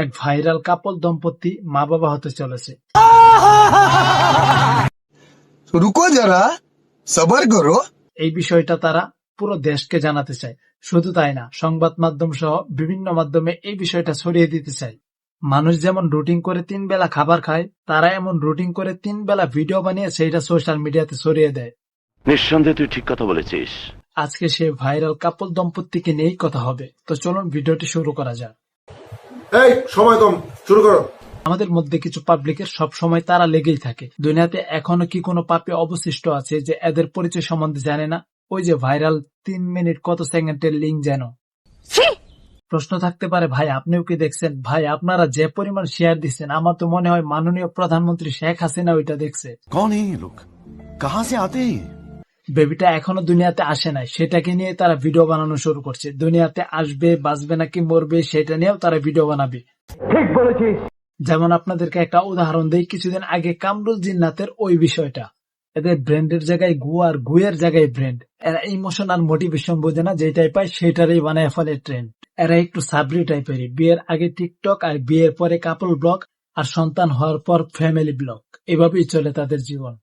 এক ভাইরাল কাপল দম্পতি মা বাবা হতে চলেছে। রুকো যারা সবার করো। এই বিষয়টা তারা পুরো দেশকে জানাতে চায়। শুধু তাই না সংবাদ মাধ্যম সহ বিভিন্ন মাধ্যমে এই বিষয়টা ছড়িয়ে দিতে চায়। মানুষ যেমন রুটিন করে তিন বেলা খাবার খায় তারা এমন রুটিন করে তিন বেলা ভিডিও বানিয়ে সেইটা সোশ্যাল মিডিয়াতে ছড়িয়ে দেয়। নিঃসন্দেহে তুই ঠিক কথা বলেছিস। আজকে সে ভাইরাল কাপল দম্পতিকে নিয়েই কথা হবে। তো চলুন ভিডিওটি শুরু করা যাক। এই সময় কম শুরু করো। আমাদের মধ্যে কিছু পাবলিকের সব সময় তারা লেগেই থাকে। দুনিয়াতে এখনও কি কোনো পাপে অবশিষ্ট আছে যে এদের পরিচয় সম্বন্ধে জানে না? ওই যে ভাইরাল তিন মিনিট কত সেকেন্ডের লিঙ্ক যেন। প্রশ্ন থাকতে পারে ভাই আপনিও কি দেখছেন? ভাই আপনারা যে পরিমাণ শেয়ার দিচ্ছেন আমার তো মনে হয় মাননীয় প্রধানমন্ত্রী শেখ হাসিনা ওইটা দেখছে। কোন লোক? কাহা সে আতে? বেবিটা এখনও দুনিয়াতে আসে নাই। সেটাকে নিয়ে তারা ভিডিও বানানো শুরু করছে। দুনিয়াতে আসবে বাঁচবে নাকি মরবে সেটা নিয়েও তারা ভিডিও বানাবে। ঠিক যেমন আপনাদেরকে একটা উদাহরণ দেই কিছুদিন আগে কামরুল জিন্নাতের ওই বিষয়টা। এদের ব্র্যান্ডের জায়গায় গু আর গুয়ের জায়গায় ব্র্যান্ড। এরা ইমোশন আর মোটিভেশন বোঝে না যেটাই পায় সেটারই বানায় ফলে ট্রেন্ড। এরা একটু সাবরি টাইপেরই। বিয়ের আগে টিকটক আর বিয়ের পরে কাপল ব্লক আর সন্তান হওয়ার পর ফ্যামিলি ব্লক এভাবেই চলে তাদের জীবন।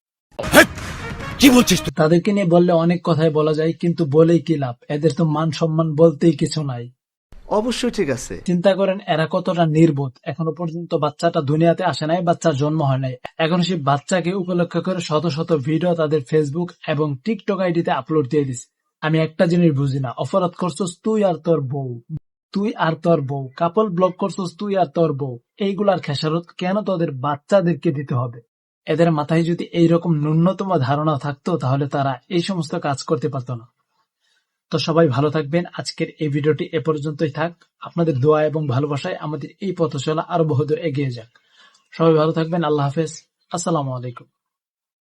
তাদেরকে নিয়ে বললে অনেক কথাই বলা যায় কিন্তু বলেই কি লাভ? এদের তো মান সম্মান বলতেই কিছু নাই। অবশ্যই ঠিক আছে। চিন্তা করেন এরা কতটা নির্বোধ। এখনও পর্যন্ত বাচ্চাটা দুনিয়াতে আসে নাই বাচ্চার জন্ম হয় নাই। এখন সেই বাচ্চাকে উপলক্ষ করে শত শত ভিডিও তাদের ফেসবুক এবং টিকটক আইডিতে আপলোড দিয়ে দিছে। আমি একটা জিনিস বুঝি না অপরাধ করছস তুই আর তোর বউ। তুই আর তোর বউ। কাপল ব্লক করছস তুই আর তোর বউ। এইগুলার খেসারত কেন তোদের বাচ্চাদেরকে দিতে হবে? এদের মাথায় যদি এইরকম ন্যূনতম ধারণা থাকতো, তাহলে তারা এই সমস্ত কাজ করতে পারত না। তো সবাই ভালো থাকবেন। আজকের এই ভিডিওটি এ পর্যন্তই থাক। আপনাদের দোয়া এবং ভালোবাসায় আমাদের এই পথ চলা আরও বহুদূর এগিয়ে যাক। সবাই ভালো থাকবেন। আল্লাহ হাফেজ। আসসালামু আলাইকুম।